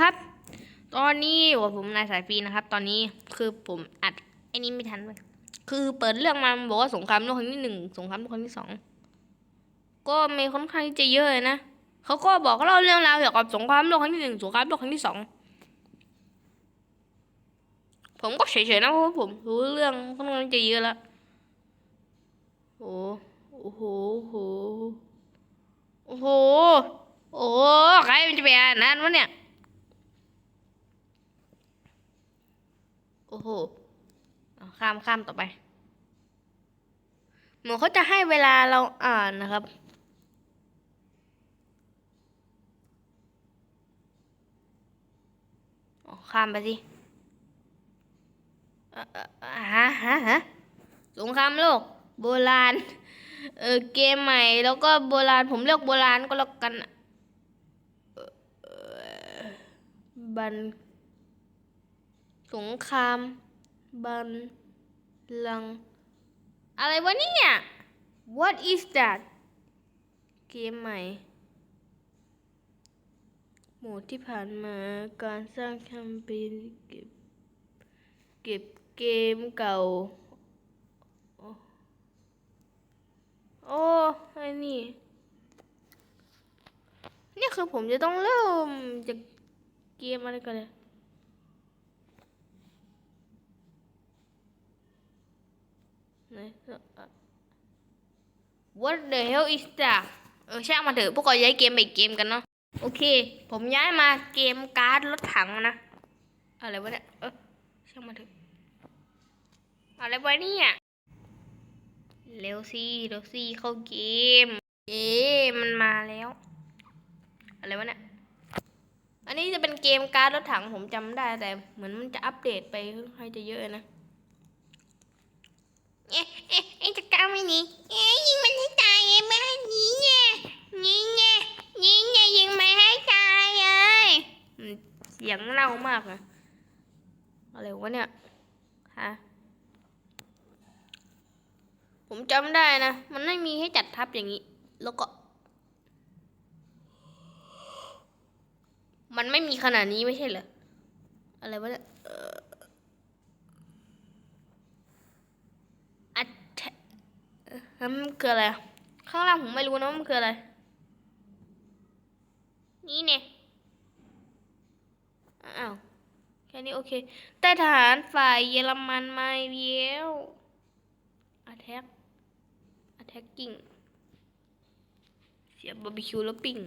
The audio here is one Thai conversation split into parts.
ครับ ตอนนี้ว่าผมนายสายฟีนะครับ ตอนนี้คือผมอัดไอ้นี้ไม่ทันเลยคือเปิดเรื่องมาบอกว่าสงครามโลกครั้งที่หนึ่งสงครามโลกครั้งที่สองก็มีค่อนข้างที่จะเยอะเลยนะเขาก็บอกเล่าเรื่องราวเกี่ยวกับสงครามโลกครั้งที่หนึ่งสงครามโลกครั้งที่สองผมก็เฉยๆนะเพราะผมรู้เรื่องค่อนข้างจะเยอะแล้วโอ้โหโอ้โหโอ้โหโอ้โห ใครมันจะไปอ่านนั้นวะเนี่ย โอ้โหข้ามข้ามต่อไปหมอเขาจะให้เวลาเราอ่านนะครับ ข้ามไปสิเอ่อฮะฮะฮะสงครามโลก โบราณ เออเกมใหม่แล้วก็โบราณผมเลือกโบราณก็แล้วกันบัน สงคราม บันลัง อะไรวะเนี่ย What is that เกมใหม่ โหมดที่ผ่านมาการสร้างแคมเปญเก็บ เก็บเกมเก่า โอ้ไอ้นี่นี่คือผมจะต้องเริ่มจากเกมอะไรกันเลย ไหนเอ่อ What the hell is that เออช่างมาเถอะพวกเราย้ายเกมไปอีกเกมกันเนาะโอเค ผมย้ายมาเกมการ์ดรถถังนะ อะไรวะเนี่ยเออช่างมาเถอะอะไรวะเนี่ยเร็วสิเร็วสิเข้าเกม เอ๊มันมาแล้ว อะไรวะเนี่ย อันนี้จะเป็นเกมการ์ดรถถังผมจำได้แต่เหมือนมันจะอัปเดตไปค่อนข้างจะเยอะนะ เอ๊ะเอ๊ะเอ๊ะจะกล้าไหมนี่เอ๊ะยิงมันให้ตายไงไม่ให้หนีไงยิงไงยิงไงยิงไม่ให้ตายเลยอืมเสียงเล่ามากอะอะไรวะเนี่ยฮะผมจำได้นะ มันไม่มีให้จัดทับอย่างนี้ แล้วก็ มันไม่มีขนาดนี้ไม่ใช่เหรออะไรวะเนี่ยเอ่อ อัดแท เอ่อมันคืออะไร ข้างล่างผมไม่รู้นะมันคืออะไร นี่เนี่ย อ้าวแค่นี้โอเคแต่ทหารฝ่ายเยอรมันมาเยี่ยว attack attacking เสียบบาร์บีคิวแล้วปิ้ง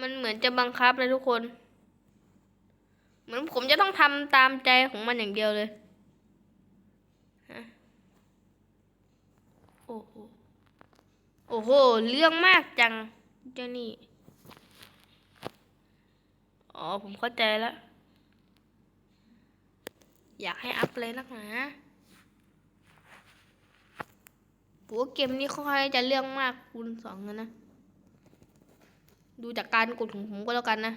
มันเหมือนจะบังคับเลยทุกคน เหมือนผมจะต้องทำตามใจของมันอย่างเดียวเลยฮะ โอ้โหโอ้โห เรื่องมากจังเจ้านี่ อ๋อ ผมเข้าใจแล้ว อยากให้อัพเลยนักหนาผมว่าเกมนี้ค่อนข้างจะเรื่องมากคูณสองนะ ดูจากการกดของผมก็แล้วกันนะ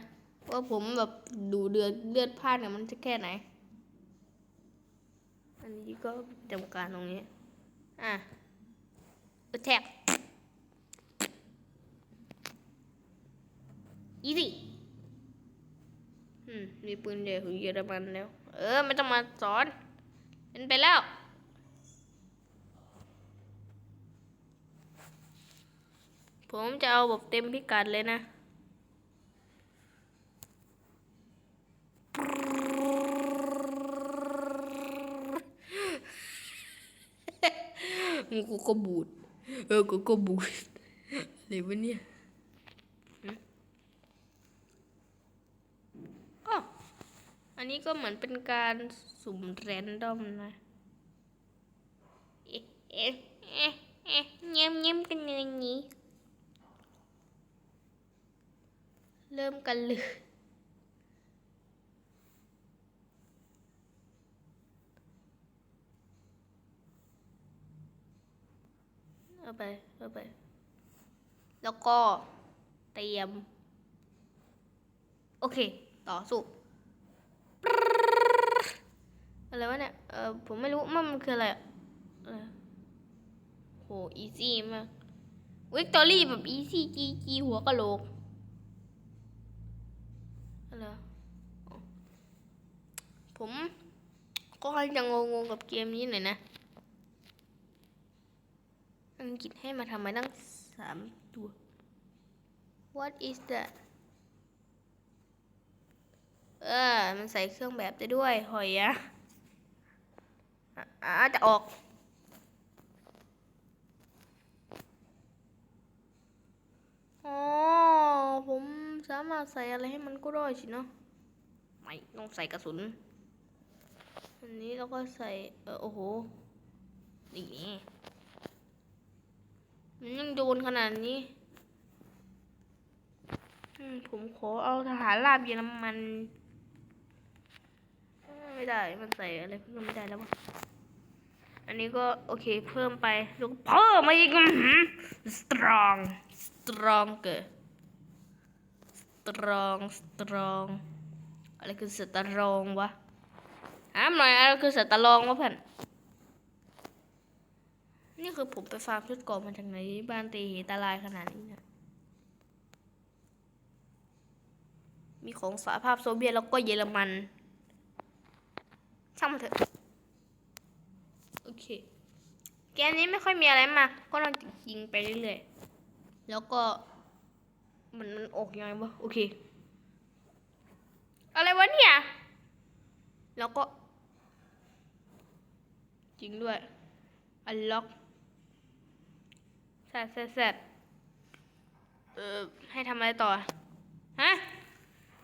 ว่าผมแบบดูเดือดเลือดพลาดเนี่ยมันจะแค่ไหน อันนี้ก็จำการตรงนี้ อะ แท็กอีซี่อืมมีปืนเดียวของเยอรมันแล้ว เออไม่ต้องมาสอนเป็นไปแล้วผมจะเอาแบบเต็มพิกัดเลยนะมึงกูก็บูด เออกูก็บูดอะไรวะเนี่ยอ้ออันนี้ก็เหมือนเป็นการสุ่มแรนดอมนะ เอ๊ะ เอ๊ะ เอ๊ะ เอ๊ะเงียบเงียบกันอย่างนี้ เริ่มกันเลย เอาไปเอาไป แล้วก็เตรียม โอเค ต่อสู้อะไรวะเนี่ย เออผมไม่รู้ว่ามันคืออะไรอะเออโห อีซี่มากวิกตอรี่แบบ E C G G หัวกะโหลกอะไรผมก็ค่อนจะงงๆกับเกมนี้หน่อยนะ อังกฤษให้มาทำไมตั้งสามตัว What is that เออ มันใส่เครื่องแบบได้ด้วย หอยอะอะจะออก อ๋อ ผมสามารถใส่อะไรให้มันก็ได้สิเนาะ ไม่ต้องใส่กระสุน อันนี้เราก็ใส่ เออโอ้โห นี่ มันยังโดนขนาดนี้ผมขอเอาทหารราบเยอรมัน ไม่ได้ มันใส่อะไรเพิ่มไม่ได้แล้ววะอันนี้ก็โอเคเพิ่มไปแล้วก็เพิ่มมาอีก strong stronger strong strong อะไรคือสตรองวะถามหน่อยอะไรคือสตรองวะเพื่อน นี่คือผมไปฟาร์มชุดเกราะมาจากไหนบ้านตีหตาลายขนาดนี้นี่ยมีของสหภาพโซเวียตแล้วก็เยอรมัน ช่างมันเถอะ โอเค เกมนี้ไม่ค่อยมีอะไรมาก ก็ลองยิงไปเรื่อยๆ แล้วก็ มันมันออกยังไงวะ โอเค อะไรวะเนี่ย แล้วก็ จริงด้วย อันล็อก แซดแซดแซดเออให้ทำอะไรต่อ ฮะ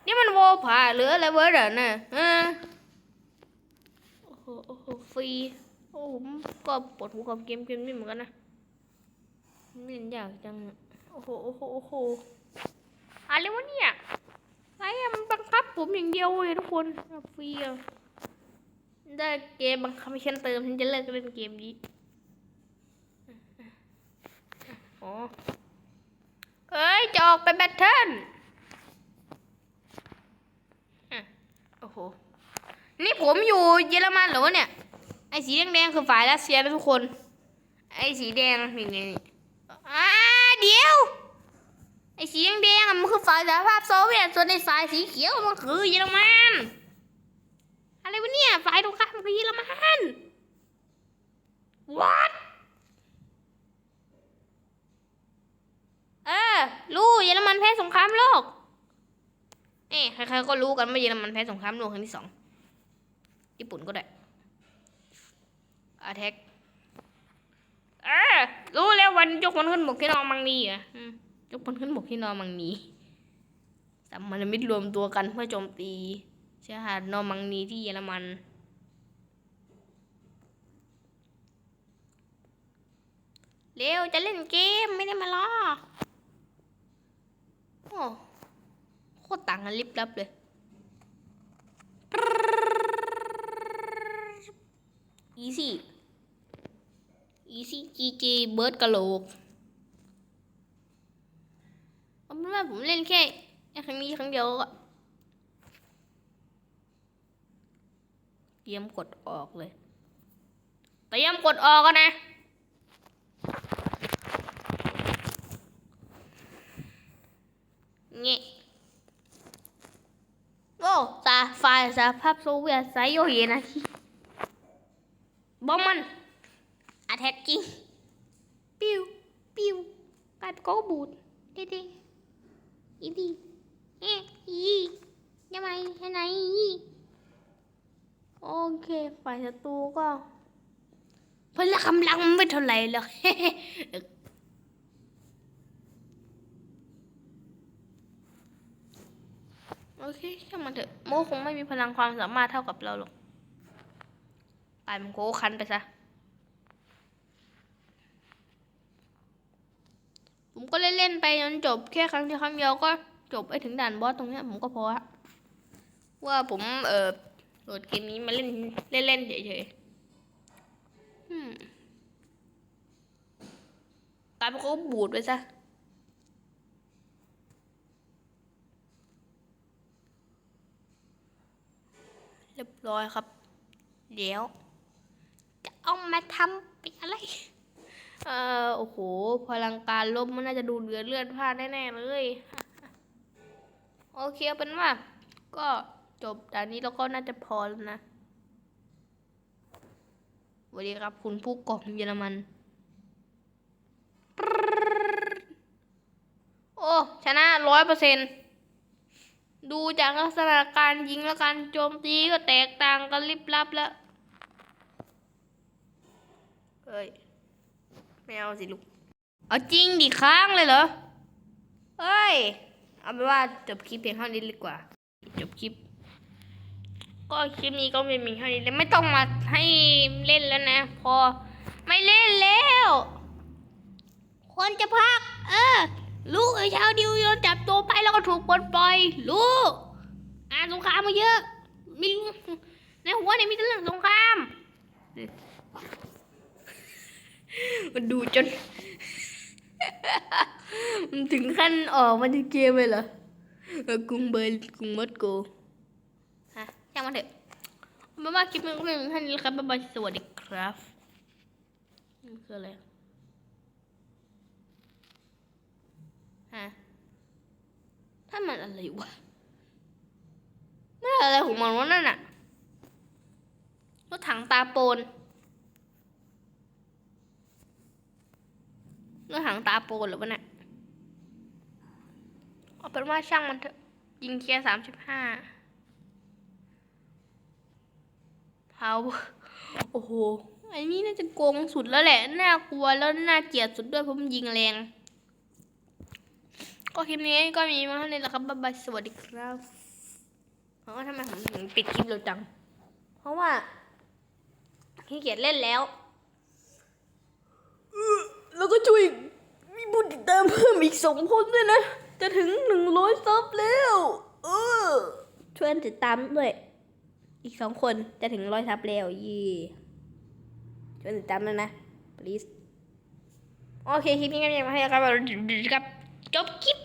นี่มันโวผาหรืออะไรเวอร์เดน่ะฮะโอ้โหโอ้โหฟรี โอ้ผมก็ปวดหัวกับเกมเกมนี้เหมือนกันนะไม่เห็นอยากจัง โอ้โหโอ้โหโอ้โหอะไรวะเนี่ยไอ้อะมันบังคับผมอย่างเดียวเลยทุกคนฟรีอะได้เกมบังคับให้ฉันเติมฉันจะเลิกเล่นเกมนี้ อ๋อเฮ้ย จะออกไปแบทเทิลโอ้โห นี่ผมอยู่เยอรมันเหรอวะเนี่ย ไอ้สีแดงๆคือฝ่ายรัสเซียนะทุกคน ไอ้สีแดงนี่ไงอ่าเดี๋ยว ไอ้สีแดงๆมันคือฝ่ายสหภาพโซเวียต ส่วนไอ้ฝ่ายสีเขียวมันคือเยอรมันอะไรวะเนี่ยฝ่ายตรงข้ามคือเยอรมัน what เออ รู้เยอรมันแพ้สงครามโลกเอ้ใครๆก็รู้กันว่าเยอรมันแพ้สงครามโลกครั้งที่สองญี่ปุ่นก็ได้อาแท็กเออรู้แล้ววันยกพลขึ้นบกที่นอร์มังนีอะอืมยกพลขึ้นบกที่นอร์มังนีสามพันมิตรรวมตัวกันเพื่อโจมตีชายหาดนอมังนีที่เยอรมันเร็วจะเล่นเกมไม่ได้มารอ อ้โคตรต่างกันลิบลับเลยอีซี่อีซี่จีจีเบิร์ดกะโหลกเอาเป็นว่าผมเล่นแค่แค่ครั้งนี้ครั้งเดียวก็เตรียมกดออกเลย เตรียมกดออกกันนะ งี้โอ้สาฝ่ายสหภาพโซเวียตไซโยเฮนะบอมมันอาแท็กกิ้งปิ้วปิ้วกลายเป็นโกบูดเด็ดๆอีดีเอ๊ะอียังไงยังไงอีโอเค ฝ่ายศัตรูก็พละกำลังไม่เท่าไหร่หรอก โอเคช่างมันเถอะ โมคงไม่มีพลังความสามารถเท่ากับเราหรอกปล่อยมันโคคันไปซะ ผมก็เล่นๆไปจนจบแค่ครั้งเดียวครั้งเดียวก็จบไปถึงด่านบอสตรงเนี้ยผมก็พอละว่าผมเออโหลดเกมนี้มาเล่นเล่นๆเฉยๆกลายเป็นโคบูดไปซะ เรียบร้อยครับ เดี๋ยว จะเอามาทำเป็นอะไร เอ่อโอ้โห พลังการลบมันน่าจะดูเดือดเลือดพลาดแน่ๆเลย โอเคเอาเป็นว่า ก็จบด่านนี้แล้วก็น่าจะพอแล้วนะสวัสดีครับ คุณผู้กองเยอรมัน โอ้ ชนะร้อยเปอร์เซ็น ดูจากลักษณะการยิงและการโจมตีก็แตกต่างกันลิบลับแล้วเฮ้ย ไม่เอาสิลูก เอาจริงดิค้างเลยเหรอเฮ้ย เอาเป็นว่าจบคลิปเพียงเท่านี้ดีกว่า จบคลิป ก็คลิปนี้ก็ไม่มีเท่านี้แล้วไม่ต้องมาให้เล่นแล้วนะ พอไม่เล่นแล้ว คนจะพัก เออ ลูกไอ้ชาวดิวโดนจับตัวไปแล้วก็ถูกปลดปล่อย ลูก อ่านสงครามมาเยอะ มีในหัวเนี่ยมีแต่เรื่องสงคราม มันดูจน มันถึงขั้นออกมาจากเกมเลยเหรอเออกรุงเบอร์กรุงมอสโกฮะช่างมันเถอะไม่ว่าคลิปมันก็เป็นท่านนี้แล้วครับบ๊ายบายสวัสดีครับนี่คืออะไร ฮะถ้ามันอะไรวะมันอะไรของมันวะนั่นน่ะรถถังตาโปนรื่องหางตาโปนหรือวะเนี่ยเอาเป็นว่าช่างมันเถอะยิงแค่สามสิบห้าเผาโอ้โหไอ้นี่น่าจะโกงสุดแล้วแหละ น่ากลัวแล้วน่าเกลียดสุดด้วยเพราะมันยิงแรง ก็คลิปนี้ก็มีมาเท่านี้แหละครับบ๊ายบายสวัสดีครับเพราะว่าทำไมผมถึงปิดคลิปเร็วจัง เพราะว่าขี้เกียจเล่นแล้ว แล้วก็ช่วยมีผู้ติดตามเพิ่มอีกสองคนด้วยนะ จะถึงหนึ่งร้อยซับแล้ว เออ ช่วยติดตามด้วย อีกสองคนจะถึงร้อยซับแล้วยี่ช่วยติดตามด้วยนะ please โอเค คลิปนี้ก็ยังไม่ให้ครับครับจบคลิป